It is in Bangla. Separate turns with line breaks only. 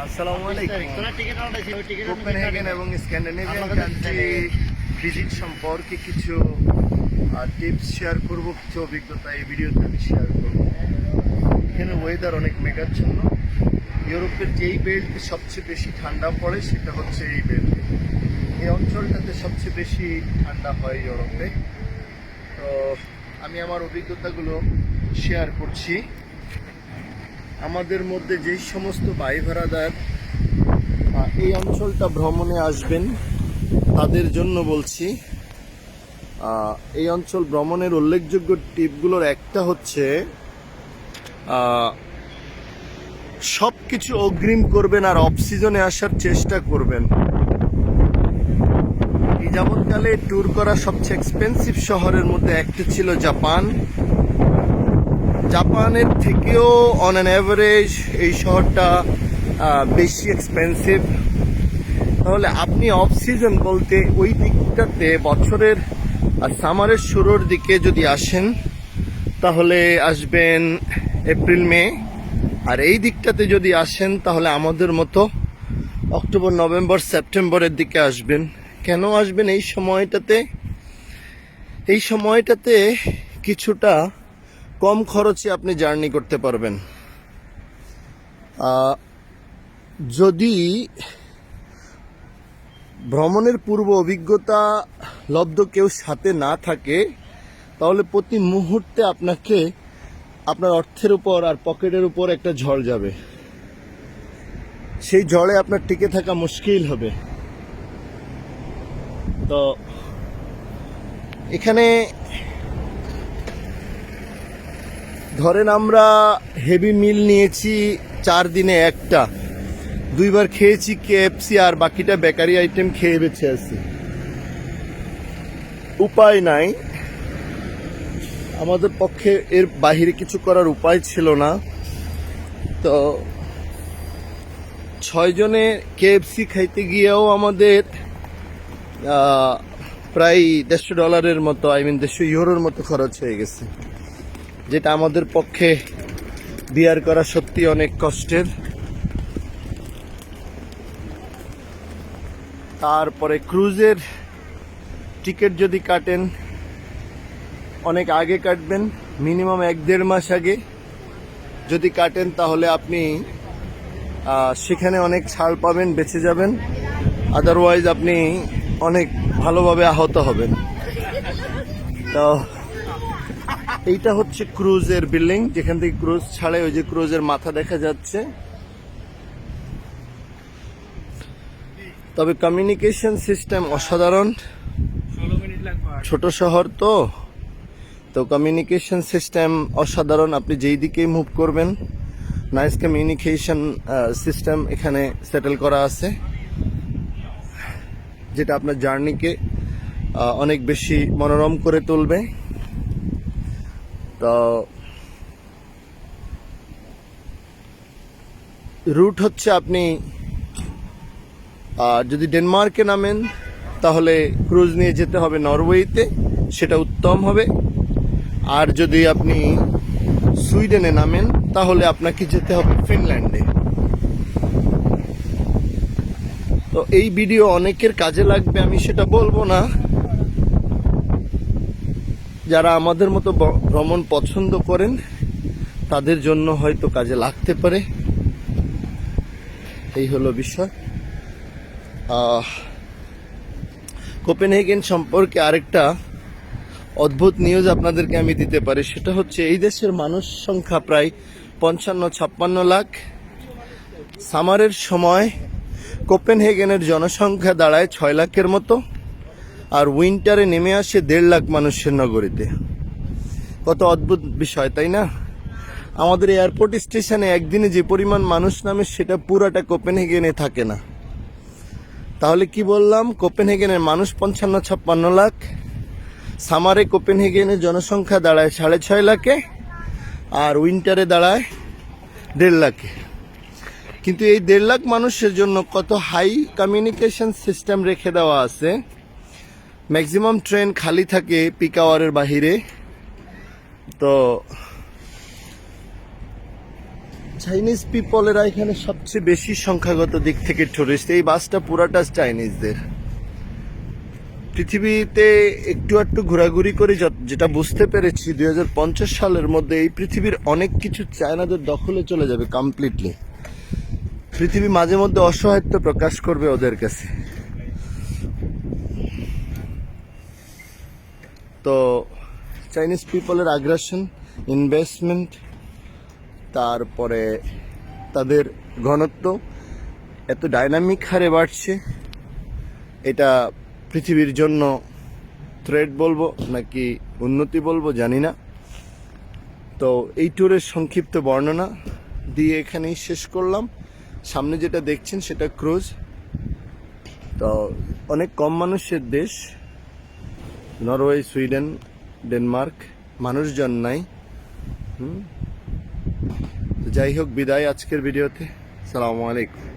আসসালামু আলাইকুম। কোপেনহেগেন এবং স্ক্যান্ডিনেভিয়ান কান্ট্রি ভিজিট সম্পর্কে কিছু টিপস শেয়ার করব কিছু অভিজ্ঞতা এই ভিডিওতে আমি শেয়ার করব। এখানে ওয়েদার অনেক মেঘাচ্ছন্ন। ইউরোপের যেই বেল্টে সবচেয়ে বেশি ঠান্ডা পড়ে সেটা হচ্ছে এই বেল্ট এই অঞ্চলটাতে সবচেয়ে বেশি ঠান্ডা হয় ইউরোপে। তো আমি আমার অভিজ্ঞতাগুলো শেয়ার করছি। আমাদের মধ্যে যেই সমস্ত ভাই ভাড়াদার এই অঞ্চলটা ভ্রমণে আসবেন, তাদের জন্য বলছি এই অঞ্চল ভ্রমণের উল্লেখযোগ্য টিপগুলোর একটা হচ্ছে সব কিছু অগ্রিম করবেন আর অফ সিজনে আসার চেষ্টা করবেন। এই যাবৎকালে ট্যুর করা সবচেয়ে এক্সপেন্সিভ শহরের মধ্যে একটা ছিল জাপান। জাপানের থেকেও অন অ্যান অ্যাভারেজ এই শহরটা বেশি এক্সপেন্সিভ তাহলে আপনি অফ সিজন বলতে ওই দিকটাতে বছরের সামারের শুরুর দিকে যদি আসেন, তাহলে আসবেন এপ্রিল, মে। আর এই দিকটাতে যদি আসেন, তাহলে আমাদের মতো অক্টোবর, নভেম্বর, সেপ্টেম্বরের দিকে আসবেন। কেন আসবেন এই সময়টাতে? এই সময়টাতে কিছুটা কম খরচে আপনি জার্নি করতে পারবেন। যদি ভ্রমণের পূর্ব অভিজ্ঞতা লব্ধ কেউ সাথে না থাকে, তাহলে প্রতি মুহূর্তে আপনাকে আপনার অর্থের উপর আর পকেটের উপর একটা ঝড় যাবে। সেই ঝড়ে আপনার টিকে থাকা মুশকিল হবে। তো, এখানে ধরেন আমরা হেভি মিল নিয়েছি চার দিনে একটা। দুইবার খেয়েছি কেএফসি আর বাকিটা বেকারি আইটেম খেয়ে বেঁচে আছি। উপায় নাই। আমাদের পক্ষে এর বাহিরে কিছু করার উপায় ছিল না। তো ছয়জনে কেএফসি খাইতে গিয়েও আমাদের প্রায় দেড়শো ডলারের মতো আই মিন দেড়শো ইউরোর মতো খরচ হয়ে গেছে। যেটা আমাদের পক্ষে বিয়ার করা সত্যি অনেক কষ্টের। তারপরে ক্রুজের টিকিট যদি কাটেন, অনেক আগে কাটবেন, মিনিমাম এক দেড় মাস আগে। যদি কাটেন তাহলে আপনি সেখানে অনেক ছাড় পাবেন, বেঁচে যাবেন। আদারওয়াইজ আপনি অনেক ভালোভাবে আহত হবেন। তো এইটা হচ্ছে ক্রুজের বিল্ডিং যেখান থেকে ক্রুজ ছাড়ে ওই যে ক্রুজের মাথা দেখা যাচ্ছে। তবে কমিউনিকেশন সিস্টেম অসাধারণ। ছোট শহর তো। তো কমিউনিকেশন সিস্টেম অসাধারণ আপনি যেই দিকেই মুভ করবেন নাইস কমিউনিকেশন সিস্টেম এখানে সেটেল করা আছে। যেটা আপনার জার্নিকে অনেক বেশি মনোরম করে তুলবে। তো রুট হচ্ছে আপনি আর যদি ডেনমার্কে নামেন, তাহলে ক্রুজ নিয়ে যেতে হবে নরওয়েতে, সেটা উত্তম হবে। আর যদি আপনি সুইডেনে নামেন, তাহলে আপনাকে যেতে হবে ফিনল্যান্ডে। তো এই ভিডিও অনেকের কাজে লাগবে, আমি সেটা বলব না। যারা আমাদের মতো ভ্রমণ পছন্দ করেন, তাদের জন্য হয়তো কাজে লাগতে পারে। এই হলো বিষয়। কোপেনহেগেন সম্পর্কে আরেকটা অদ্ভুত নিউজ আপনাদেরকে আমি দিতে পারি। সেটা হচ্ছে, এই দেশের মানুষ সংখ্যা প্রায় পঞ্চান্ন ছাপ্পান্ন লাখ। সামারের সময় কোপেনহেগেনের জনসংখ্যা দাঁড়ায় ছয় লাখের মতো। আর উইন্টারে নেমে আসে দেড় লাখ মানুষের নগরীতে। কত অদ্ভুত বিষয়, তাই না? আমাদের এয়ারপোর্ট স্টেশনে একদিনে যে পরিমাণ মানুষ নামে সেটা পুরাটা কোপেনহেগেনে থাকে না। তাহলে কি বললাম? কোপেনহেগেনের মানুষ পঞ্চান্ন, ছাপ্পান্ন লাখ। সামারে কোপেন কোপেনহেগেনের জনসংখ্যা দাঁড়ায় সাড়ে ছয় লাখে, আর উইন্টারে দাঁড়ায় দেড় লাখে। কিন্তু এই দেড় লাখ মানুষের জন্য কত হাই কমিউনিকেশন সিস্টেম রেখে দেওয়া আছে ম্যাক্সিমাম ট্রেন খালি থাকে পিক আওয়ারের বাহিরে। তো চাইনিজ পিপলেরা এখানে সবচেয়ে বেশি সংখ্যাগত দিক থেকে টুরিস্ট এই বাসটা পুরাটা চাইনিজদের পৃথিবীতে একটু একটু ঘোরাঘুরি করে যেটা বুঝতে পেরেছি, দুই হাজার পঞ্চাশ সালের মধ্যে এই পৃথিবীর অনেক কিছু চায়নাদের দখলে চলে যাবে কমপ্লিটলি পৃথিবী মাঝে মধ্যে অসহায়ত্ব প্রকাশ করবে ওদের কাছে। তো চাইনিজ পিপলের আগ্রাসন ইনভেস্টমেন্ট তারপরে তাদের ঘনত্ব, এত ডাইনামিক হারে বাড়ছে, এটা পৃথিবীর জন্য থ্রেড বলব নাকি উন্নতি বলব জানি না। তো এই ট্যুরের সংক্ষিপ্ত বর্ণনা দিয়ে এখানেই শেষ করলাম। সামনে যেটা দেখছেন সেটা ক্রুজ তো অনেক কম মানুষের দেশ। নরওয়ে সুইডেন ডেনমার্ক মানুষজন নাই। হুম? যাই হোক বিদায় আজকের ভিডিওতে। সালামু আলাইকুম।